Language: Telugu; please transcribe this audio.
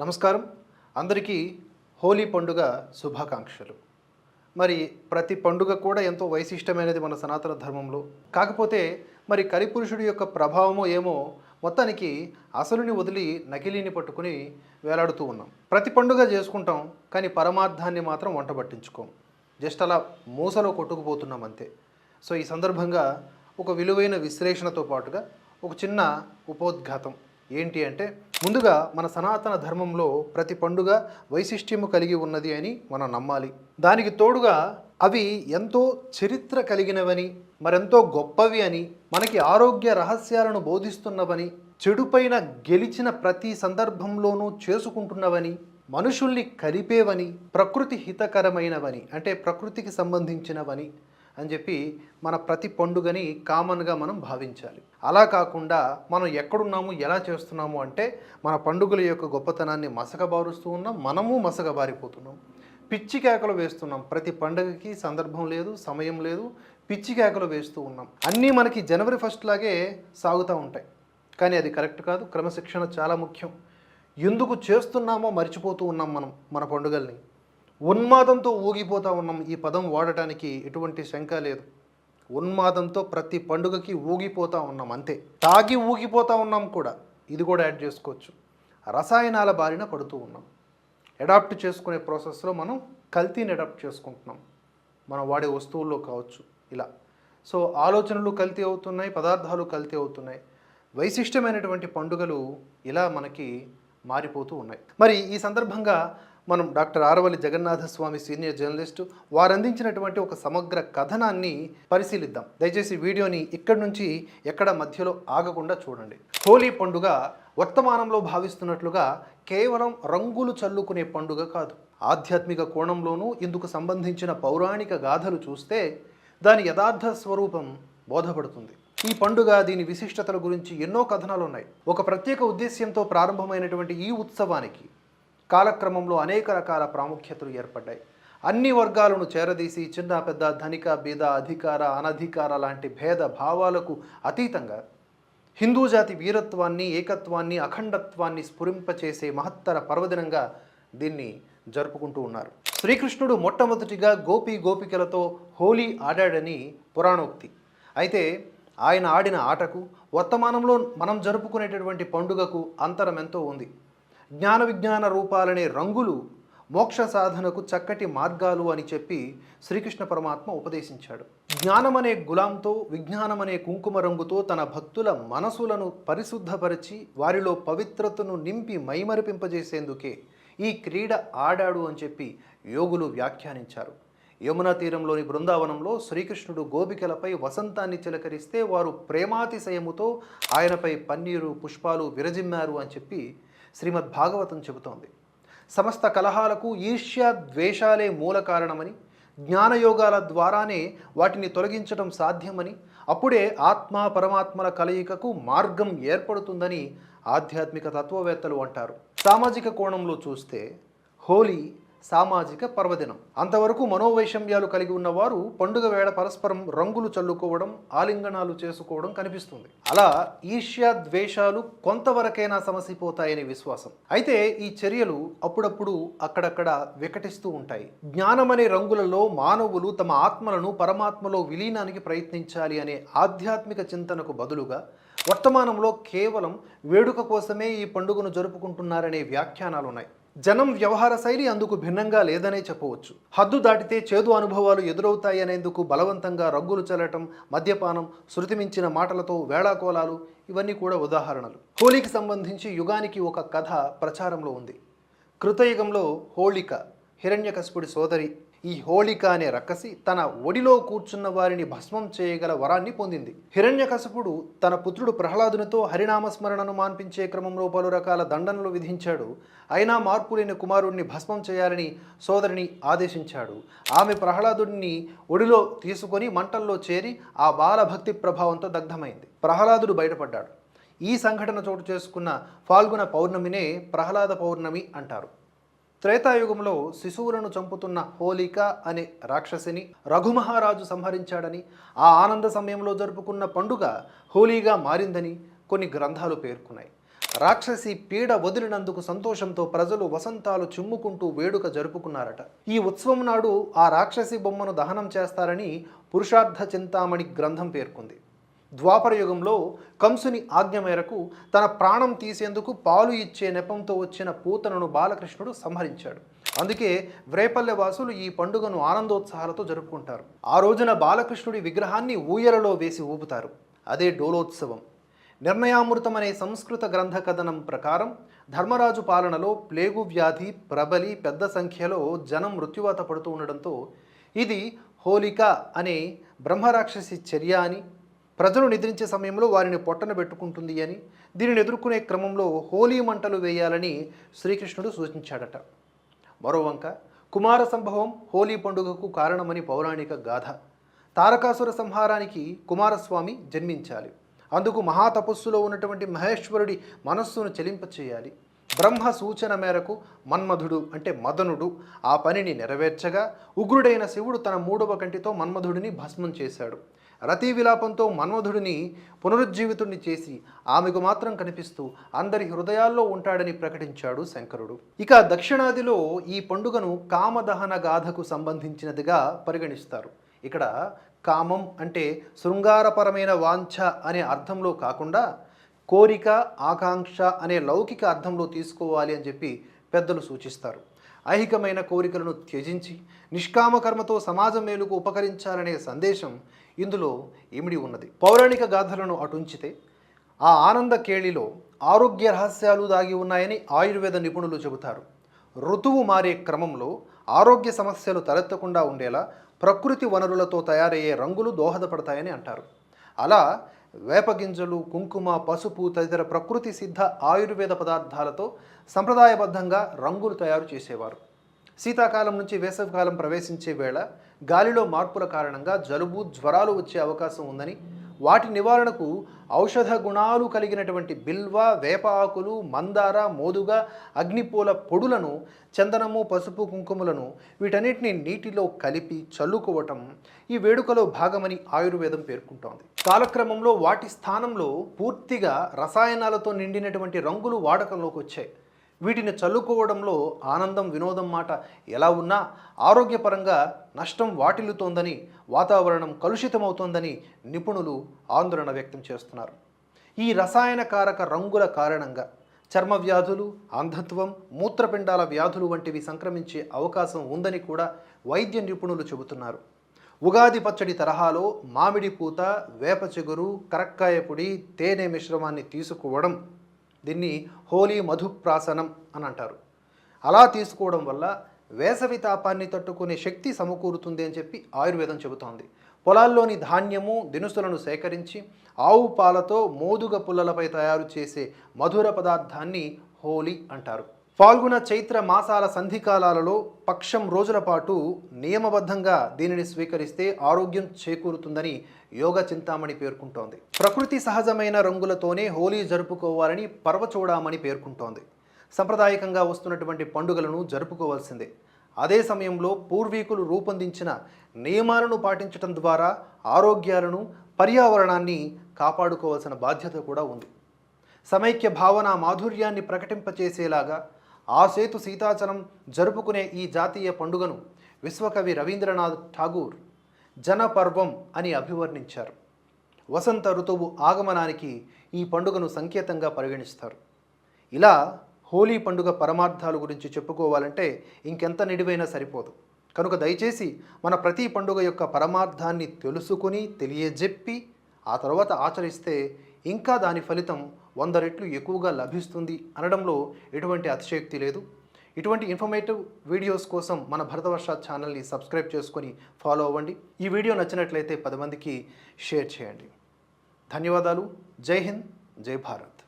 నమస్కారం. అందరికీ హోలీ పండుగ శుభాకాంక్షలు. మరి ప్రతి పండుగ కూడా ఎంతో వైశిష్టమైనది మన సనాతన ధర్మంలో. కాకపోతే మరి కలిపురుషుడి యొక్క ప్రభావమో ఏమో మొత్తానికి అసలుని వదిలి నకిలీని పట్టుకుని వేలాడుతూ ఉన్నాం. ప్రతి పండుగ చేసుకుంటాం కానీ పరమార్థాన్ని మాత్రం వంట పట్టించుకోం. జస్ట్ అలా మూసలో కొట్టుకుపోతున్నాం అంతే. సో ఈ సందర్భంగా ఒక విలువైన విశ్లేషణతో పాటుగా ఒక చిన్న ఉపోద్ఘాతం. ఏంటి అంటే ముందుగా మన సనాతన ధర్మంలో ప్రతి పండుగ వైశిష్ట్యము కలిగి ఉన్నది అని మనం నమ్మాలి. దానికి తోడుగా అవి ఎంతో చరిత్ర కలిగినవని మరెంతో గొప్పవి అని మనకి ఆరోగ్య రహస్యాలను బోధిస్తున్నవని చెడుపైన గెలిచిన ప్రతి సందర్భంలోనూ చేసుకుంటున్నవని మనుషుల్ని కలిపేవని ప్రకృతి హితకరమైనవని అంటే ప్రకృతికి సంబంధించినవని అని చెప్పి మన ప్రతి పండుగని కామన్గా మనం భావించాలి. అలా కాకుండా మనం ఎక్కడున్నాము ఎలా చేస్తున్నాము అంటే మన పండుగల యొక్క గొప్పతనాన్ని మసకబారుస్తూ ఉన్నాం మనము మసకబారిపోతున్నాం. పిచ్చి కేకలు వేస్తున్నాం. ప్రతి పండుగకి సందర్భం లేదు సమయం లేదు పిచ్చి కేకలు వేస్తూ ఉన్నాం. అన్నీ మనకి జనవరి ఫస్ట్ లాగే సాగుతూ ఉంటాయి. కానీ అది కరెక్ట్ కాదు. క్రమశిక్షణ చాలా ముఖ్యం. ఎందుకు చేస్తున్నామో మర్చిపోతూ ఉన్నాం మనం మన పండుగల్ని. ఉన్మాదంతో ఊగిపోతూ ఉన్నాం. ఈ పదం వాడటానికి ఎటువంటి శంక లేదు. ఉన్మాదంతో ప్రతి పండుగకి ఊగిపోతూ ఉన్నాం అంతే. తాగి ఊగిపోతూ ఉన్నాం కూడా. ఇది కూడా యాడ్ చేసుకోవచ్చు. రసాయనాల బారిన పడుతూ ఉన్నాం. అడాప్ట్ చేసుకునే ప్రాసెస్లో మనం కల్తీని అడాప్ట్ చేసుకుంటున్నాం. మనం వాడే వస్తువుల్లో కావచ్చు. ఇలా. సో ఆలోచనలు కల్తీ అవుతున్నాయి పదార్థాలు కల్తీ అవుతున్నాయి. వైశిష్టమైనటువంటి పండుగలు ఇలా మనకి మారిపోతూ ఉన్నాయి. మరి ఈ సందర్భంగా మనం doctor Aravalli Jagannathaswamy senior journalist వారు అందించినటువంటి ఒక సమగ్ర కథనాన్ని పరిశీలిద్దాం. దయచేసి వీడియోని ఇక్కడి నుంచి ఎక్కడ మధ్యలో ఆగకుండా చూడండి. హోలీ పండుగ వర్తమానంలో భావిస్తున్నట్లుగా కేవలం రంగులు చల్లుకునే పండుగ కాదు. ఆధ్యాత్మిక కోణంలోనూ ఇందుకు సంబంధించిన పౌరాణిక గాథలు చూస్తే దాని యథార్థ స్వరూపం బోధపడుతుంది. ఈ పండుగ దీని విశిష్టతల గురించి ఎన్నో కథనాలు ఉన్నాయి ఒక ప్రత్యేక ఉద్దేశ్యంతో ప్రారంభమైనటువంటి ఈ ఉత్సవానికి కాలక్రమంలో అనేక రకాల ప్రాముఖ్యతలు ఏర్పడ్డాయి. అన్ని వర్గాలను చేరదీసి చిన్న పెద్ద ధనిక బీద అధికార అనధికార లాంటి భేద భావాలకు అతీతంగా హిందూ జాతి వీరత్వాన్ని ఏకత్వాన్ని అఖండత్వాన్ని స్ఫురింపచేసే మహత్తర పర్వదినంగా దీన్ని జరుపుకుంటూ ఉన్నారు. శ్రీకృష్ణుడు మొట్టమొదటిగా గోపి గోపికలతో హోలీ ఆడాడని పురాణోక్తి. అయితే ఆయన ఆడిన ఆటకు వర్తమానంలో మనం జరుపుకునేటటువంటి పండుగకు అంతరం ఎంతో ఉంది. జ్ఞాన విజ్ఞాన రూపాలనే రంగులు మోక్ష సాధనకు చక్కటి మార్గాలు అని చెప్పి శ్రీకృష్ణ పరమాత్మ ఉపదేశించాడు. జ్ఞానమనే గులాంతో విజ్ఞానమనే కుంకుమ రంగుతో తన భక్తుల మనసులను పరిశుద్ధపరిచి వారిలో పవిత్రతను నింపి మైమరిపింపజేసేందుకే ఈ క్రీడ ఆడాడు అని చెప్పి యోగులు వ్యాఖ్యానించారు. యమునా తీరంలోని బృందావనంలో శ్రీకృష్ణుడు గోపికలపై వసంతాన్ని చిలకరిస్తే వారు ప్రేమాతిశయముతో ఆయనపై పన్నీరు పుష్పాలు విరజిమ్మారు అని చెప్పి శ్రీమద్ భాగవతం చెబుతోంది. సమస్త కలహాలకు ఈర్ష్య ద్వేషాలే మూల కారణమని జ్ఞానయోగాల ద్వారానే వాటిని తొలగించడం సాధ్యమని అప్పుడే ఆత్మ పరమాత్మల కలయికకు మార్గం ఏర్పడుతుందని ఆధ్యాత్మిక తత్వవేత్తలు అంటారు. సామాజిక కోణంలో చూస్తే హోలీ సామాజిక పర్వదినం. అంతవరకు మనోవైషమ్యాలు కలిగి ఉన్నవారు పండుగ వేళ పరస్పరం రంగులు చల్లుకోవడం ఆలింగనాలు చేసుకోవడం కనిపిస్తుంది. అలా ఈర్ష్య ద్వేషాలు కొంతవరకైనా సమసిపోతాయనే విశ్వాసం. అయితే ఈ చర్యలు అప్పుడప్పుడు అక్కడక్కడ వికటిస్తూ ఉంటాయి. జ్ఞానమనే రంగులలో మానవులు తమ ఆత్మలను పరమాత్మలో విలీనానికి ప్రయత్నించాలి అనే ఆధ్యాత్మిక చింతనకు బదులుగా వర్తమానంలో కేవలం వేడుక కోసమే ఈ పండుగను జరుపుకుంటున్నారనే వ్యాఖ్యానాలు ఉన్నాయి జనం వ్యవహార శైలి అందుకు భిన్నంగా లేదనే చెప్పవచ్చు. హద్దు దాటితే చేదు అనుభవాలు ఎదురవుతాయి అనేందుకు బలవంతంగా రంగులు చల్లటం మద్యపానం శృతిమించిన మాటలతో వేళాకోలాలు ఇవన్నీ కూడా ఉదాహరణలు. హోలీకి సంబంధించి యుగానికి ఒక కథ ప్రచారంలో ఉంది. కృతయుగంలో హోళిక హిరణ్యకశపుడి సోదరి ఈ హోళిక అనే రక్కసి తన ఒడిలో కూర్చున్న వారిని భస్మం చేయగల వరాన్ని పొందింది. హిరణ్యకశపుడు తన పుత్రుడు ప్రహ్లాదునితో హరినామస్మరణను మాన్పించే క్రమంలో పలు రకాల దండనలు విధించాడు. అయినా మార్పు లేని కుమారుడిని భస్మం చేయాలని సోదరిని ఆదేశించాడు. ఆమె ప్రహ్లాదుడిని ఒడిలో తీసుకొని మంటల్లో చేరి ఆ బాలభక్తి ప్రభావంతో దగ్ధమైంది. ప్రహ్లాదుడు బయటపడ్డాడు. ఈ సంఘటన చోటు చేసుకున్న ఫాల్గుణ పౌర్ణమినే ప్రహ్లాద పౌర్ణమి అంటారు. త్రేతాయుగంలో శిశువులను చంపుతున్న హోలిక అనే రాక్షసిని రఘుమహారాజు సంహరించాడని ఆ ఆనంద సమయంలో జరుపుకున్న పండుగ హోలీగా మారిందని కొన్ని గ్రంథాలు పేర్కొన్నాయి. రాక్షసి పీడ వదిలినందుకు సంతోషంతో ప్రజలు వసంతాలు చిమ్ముకుంటూ వేడుక జరుపుకున్నారట. ఈ ఉత్సవం నాడు ఆ రాక్షసి బొమ్మను దహనం చేస్తారని పురుషార్థ చింతామణి గ్రంథం పేర్కొంది. ద్వాపర యుగంలో కంసుని ఆజ్ఞ మేరకు తన ప్రాణం తీసేందుకు పాలు ఇచ్చే నెపంతో వచ్చిన పూతనను బాలకృష్ణుడు సంహరించాడు. అందుకే వ్రేపల్లె వాసులు ఈ పండుగను ఆనందోత్సాహాలతో జరుపుకుంటారు. ఆ రోజున బాలకృష్ణుడి విగ్రహాన్ని ఊయలలో వేసి ఊపుతారు. అదే డోలోత్సవం. నిర్ణయామృతం అనే సంస్కృత గ్రంథ కథనం ప్రకారం ధర్మరాజు పాలనలో ప్లేగు వ్యాధి ప్రబలి పెద్ద సంఖ్యలో జనం మృత్యువాత పడుతూ ఉండడంతో ఇది హోలిక అనే బ్రహ్మరాక్షసి చర్య అని ప్రజలు నిద్రించే సమయంలో వారిని పొట్టన పెట్టుకుంటుంది అని దీనిని ఎదుర్కొనే క్రమంలో హోలీ మంటలు వేయాలని శ్రీకృష్ణుడు సూచించాడట. మరోవంక కుమార సంభవం హోలీ పండుగకు కారణమని పౌరాణిక గాథ. తారకాసుర సంహారానికి కుమారస్వామి జన్మించాలి. అందుకు మహాతపస్సులో ఉన్నటువంటి మహేశ్వరుడి మనస్సును చెలింపచేయాలి. బ్రహ్మ సూచన మేరకు మన్మధుడు అంటే మదనుడు ఆ పనిని నెరవేర్చగా ఉగ్రుడైన శివుడు తన మూడవ కంటితో మన్మధుడిని భస్మం చేశాడు. రతి విలాపంతో మన్మధుడిని పునరుజ్జీవితుడిని చేసి ఆమెకు మాత్రం కనిపిస్తూ అందరి హృదయాల్లో ఉంటాడని ప్రకటించాడు శంకరుడు. ఇక దక్షిణాదిలో ఈ పండుగను కామదహన గాథకు సంబంధించినదిగా పరిగణిస్తారు. ఇక్కడ కామం అంటే శృంగారపరమైన వాంఛ అనే అర్థంలో కాకుండా కోరిక ఆకాంక్ష అనే లౌకిక అర్థంలో తీసుకోవాలి అని చెప్పి పెద్దలు సూచిస్తారు. ఐహికమైన కోరికలను త్యజించి నిష్కామకర్మతో సమాజం మేలుకు ఉపకరించాలనే సందేశం ఇందులో ఇమిడి ఉన్నది. పౌరాణిక గాథలను అటుంచితే ఆ ఆనంద కేళిలో ఆరోగ్య రహస్యాలు దాగి ఉన్నాయని ఆయుర్వేద నిపుణులు చెబుతారు. ఋతువు మారే క్రమంలో ఆరోగ్య సమస్యలు తలెత్తకుండా ఉండేలా ప్రకృతి వనరులతో తయారయ్యే రంగులు దోహదపడతాయని అంటారు. అలా వేపగింజలు కుంకుమ పసుపు తదితర ప్రకృతి సిద్ధ ఆయుర్వేద పదార్థాలతో సంప్రదాయబద్ధంగా రంగులు తయారు చేసేవారు. శీతాకాలం నుంచి వేసవికాలం ప్రవేశించే వేళ గాలిలో మార్పుల కారణంగా జలుబు జ్వరాలు వచ్చే అవకాశం ఉందని వాటి నివారణకు ఔషధ గుణాలు కలిగినటువంటి బిల్వ వేప ఆకులు మందార మోదుగ అగ్నిపూల పొడులను చందనము పసుపు కుంకుమలను వీటన్నిటిని నీటిలో కలిపి చల్లుకోవటం ఈ వేడుకలో భాగమని ఆయుర్వేదం పేర్కొంటోంది. కాలక్రమంలో వాటి స్థానంలో పూర్తిగా రసాయనాలతో నిండినటువంటి రంగులు వాడకంలోకి వచ్చాయి వీటిని చల్లుకోవడంలో ఆనందం వినోదం మాట ఎలా ఉన్నా ఆరోగ్యపరంగా నష్టం వాటిల్లుతోందని వాతావరణం కలుషితమవుతోందని నిపుణులు ఆందోళన వ్యక్తం చేస్తున్నారు. ఈ రసాయనకారక రంగుల కారణంగా చర్మ వ్యాధులు అంధత్వం మూత్రపిండాల వ్యాధులు వంటివి సంక్రమించే అవకాశం ఉందని కూడా వైద్య నిపుణులు చెబుతున్నారు. ఉగాది పచ్చడి తరహాలో మామిడి పూత వేప చిగురు కరక్కాయ పొడి తేనె మిశ్రమాన్ని తీసుకోవడం దీన్ని హోలీ మధుప్రాసనం అని అంటారు. అలా తీసుకోవడం వల్ల వేసవి తాపాన్ని తట్టుకునే శక్తి సమకూరుతుంది అని చెప్పి ఆయుర్వేదం చెబుతోంది. పొలాల్లోని ధాన్యము దినుసులను సేకరించి ఆవు పాలతో మోదుగ పుల్లలపై తయారు చేసే మధుర పదార్థాన్ని హోలీ అంటారు. ఫాల్గుణ చైత్ర మాసాల సంధికాలాలలో పక్షం రోజుల పాటు నియమబద్ధంగా దీనిని స్వీకరిస్తే ఆరోగ్యం చేకూరుతుందని యోగ చింతామణి పేర్కొంటోంది. ప్రకృతి సహజమైన రంగులతోనే హోలీ జరుపుకోవాలని పర్వచూడామణి పేర్కొంటోంది. సంప్రదాయకంగా వస్తున్నటువంటి పండుగలను జరుపుకోవాల్సిందే. అదే సమయంలో పూర్వీకులు రూపొందించిన నియమాలను పాటించడం ద్వారా ఆరోగ్యాలను పర్యావరణాన్ని కాపాడుకోవాల్సిన బాధ్యత కూడా ఉంది. సమైక్య భావన మాధుర్యాన్ని ప్రకటింపచేసేలాగా ఆ సేతు సీతాచలం జరుపుకునే ఈ జాతీయ పండుగను విశ్వకవి రవీంద్రనాథ్ ఠాగూర్ జనపర్వం అని అభివర్ణించారు. వసంత ఋతువు ఆగమనానికి ఈ పండుగను సంకేతంగా పరిగణిస్తారు. ఇలా హోలీ పండుగ పరమార్థాల గురించి చెప్పుకోవాలంటే ఇంకెంత నిడివైనా సరిపోదు. కనుక దయచేసి మన ప్రతి పండుగ యొక్క పరమార్థాన్ని తెలుసుకుని తెలియజెప్పి ఆ తర్వాత ఆచరిస్తే ఇంకా దాని ఫలితం వంద రెట్లు ఎక్కువగా లభిస్తుంది అనడంలో ఎటువంటి అతిశయోక్తి లేదు. ఇటువంటి ఇన్ఫర్మేటివ్ వీడియోస్ కోసం మన భరతవర్ష ఛానల్ని సబ్స్క్రైబ్ చేసుకొని ఫాలో అవ్వండి. ఈ వీడియో నచ్చినట్లయితే పది మందికి షేర్ చేయండి. ధన్యవాదాలు. జై హింద్. జై భారత్.